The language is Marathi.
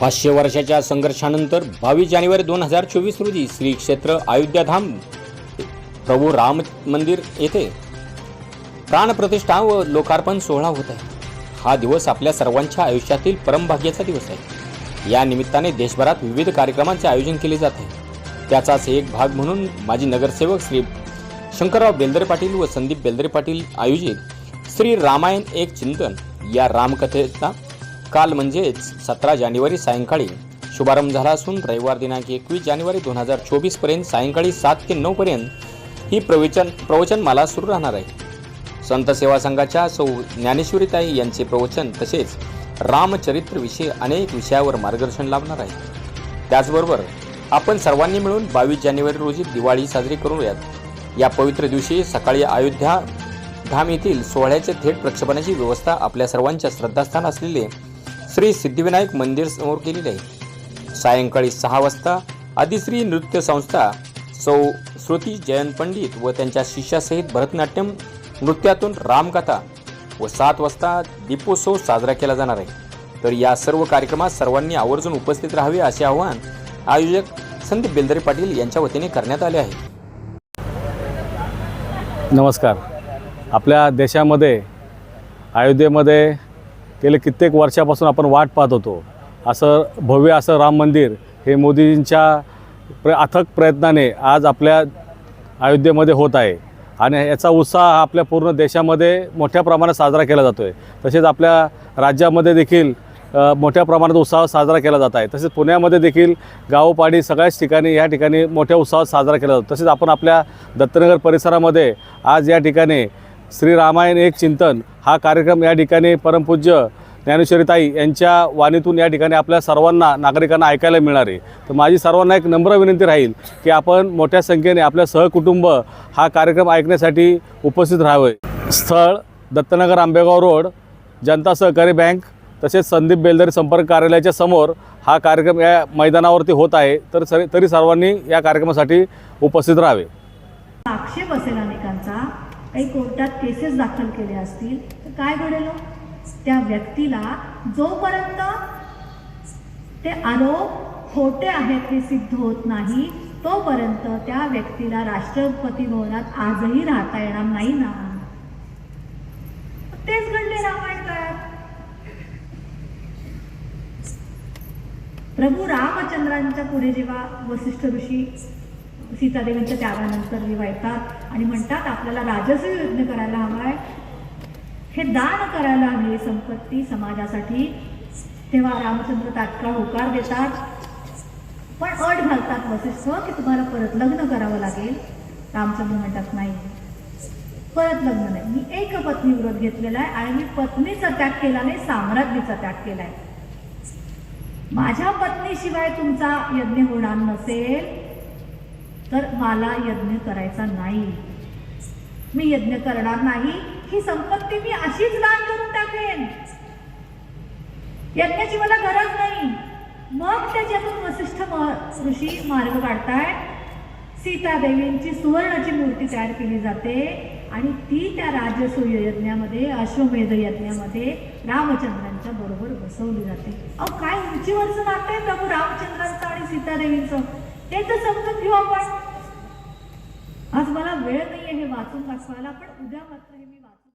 पाचशे वर्षाच्या संघर्षानंतर बावीस जानेवारी दोन हजार चोवीस रोजी श्री क्षेत्र अयोध्याधाम प्रभू राम मंदिर येथे प्राणप्रतिष्ठा व लोकार्पण सोहळा होत आहे. हा दिवस आपल्या सर्वांच्या आयुष्यातील परमभाग्याचा दिवस आहे. या निमित्ताने देशभरात विविध कार्यक्रमांचे आयोजन केले जात. आहे त्याचाच एक भाग म्हणून माजी नगरसेवक श्री शंकरराव बेलदरे पाटील व संदीप बेलदरे पाटील आयोजित श्री रामायण एक चिंतन या रामकथेचा काल म्हणजेच सतरा जानेवारी सायंकाळी. शुभारंभ झाला असून रविवार दिनांक एकवीस जानेवारी दोन हजार चोवीसपर्यंत सायंकाळी सात ते नऊपर्यंत ही प्रवचन प्रवचनमाला सुरू राहणार आहे. संत सेवा संघाच्या सौ ज्ञानेश्वरीताई यांचे प्रवचन तसेच रामचरित्रविषयी अनेक विषयावर मार्गदर्शन लाभणार आहे. त्याचबरोबर आपण सर्वांनी मिळून बावीस जानेवारी रोजी दिवाळी साजरी करूयात. या पवित्र दिवशी सकाळी अयोध्या धाम येथील सोहळ्याचे थेट प्रक्षेपणाची व्यवस्था आपल्या सर्वांच्या श्रद्धास्थान असलेले श्री सिद्धिविनायक मंदिर समोर केलेले आहे. सायंकाळी सहा वाजता आदिश्री नृत्य संस्था सौ श्रुती जयंत पंडित व त्यांच्या शिष्यासहित भरतनाट्यम नृत्यातून रामकथा व सात वाजता दीपोत्सव साजरा केला जाणार आहे. तर या सर्व कार्यक्रमात सर्वांनी आवर्जून उपस्थित राहावे असे आवाहन आयोजक संदीप बेलदरे पाटील यांच्या वतीने करण्यात आले आहे. नमस्कार. आपल्या देशामध्ये अयोध्येमध्ये गेले कित्येक वर्षापासून आपण वाट पाहत होतो. असं भव्य असं राम मंदिर हे मोदीजींच्या प्र अथक प्रयत्नाने आज आपल्या अयोध्येमध्ये होत आहे. आणि याचा उत्साह हा आपल्या पूर्ण देशामध्ये मोठ्या प्रमाणात साजरा केला जातो आहे तसेच आपल्या राज्यामध्ये देखील मोठ्या प्रमाणात उत्साह साजरा केला जात आहे. तसेच पुण्यामध्ये देखील गावोपाडी सगळ्याच ठिकाणी या ठिकाणी मोठ्या उत्साहात साजरा केला जातो. तसेच आपण आपल्या दत्तनगर परिसरामध्ये आज या ठिकाणी श्री रामायण एक चिंतन हा कार्यक्रम या ठिकाणी परमपूज्य ज्ञानेश्वरीताई यांच्या वाणीतून या ठिकाणी आपल्या सर्वांना नागरिकांना ऐकायला मिळणार आहे. तर माझी सर्वांना एक नम्र विनंती राहील की आपण मोठ्या संख्येने आपल्या सहकुटुंब हा कार्यक्रम ऐकण्यासाठी उपस्थित राहावे. स्थळ दत्तनगर आंबेगाव रोड जनता सहकारी बँक तसेच संदीप बेलदरी संपर्क कार्यालयाच्या समोर हा कार्यक्रम या मैदानावरती होत आहे. तर सरी तरी सर्वांनी या कार्यक्रमासाठी उपस्थित राहावे. आक्षेप असेल अनेकांचा काही कोर्टात केसेस दाखल केल्या असतील तर काय घडेल हो? त्या व्यक्तीला जोपर्यंत ते आरोप खोटे आहेत हे सिद्ध होत नाही तोपर्यंत त्या व्यक्तीला राष्ट्रपती भवनात आजही राहता येणार नाही ना? तेच घडले रामायण काळात. प्रभू रामचंद्रांच्या पुढे जेव्हा वसिष्ठ ऋषी सीतादेवींच्या त्यागानंतर जेव्हा आणि म्हणतात आपल्याला राजसूय यज्ञ करायला हवाय. हे दान करायला हवी संपत्ती समाजासाठी. तेव्हा रामचंद्र तात्काळ होकार देतात. पण अट घालतात वसिष्ठ की तुम्हाला परत लग्न करावं लागेल. रामचंद्र म्हणतात नाही परत लग्न नाही. मी एक पत्नी व्रत घेतलेला आहे आणि मी पत्नीचा त्याग केला नाही साम्राज्ञीचा त्याग केलाय. माझ्या पत्नीशिवाय तुमचा यज्ञ होणार नसेल. तर मला यज्ञ करायचा नाही. मी यज्ञ करणार नाही ही संपत्ती मी अशीच दान करून टाकेन. यज्ञाची मला गरज नाही. मग त्याच्यातून वसिष्ठ म- ऋषी मार्ग काढतायत सीतादेवींची सुवर्णाची मूर्ती तयार केली जाते आणि ती त्या राजसूय यज्ञामध्ये अश्वमेध यज्ञामध्ये रामचंद्रांच्या बरोबर बसवली जाते. अहो काय उंचीवरचं नातं आहे प्रभू रामचंद्रांचं आणि सीतादेवींचं ते तर समजून घेऊ आपण. आज मला वेळ नाहीये हे वाचून दाखवायला पण उद्या मात्र हे मी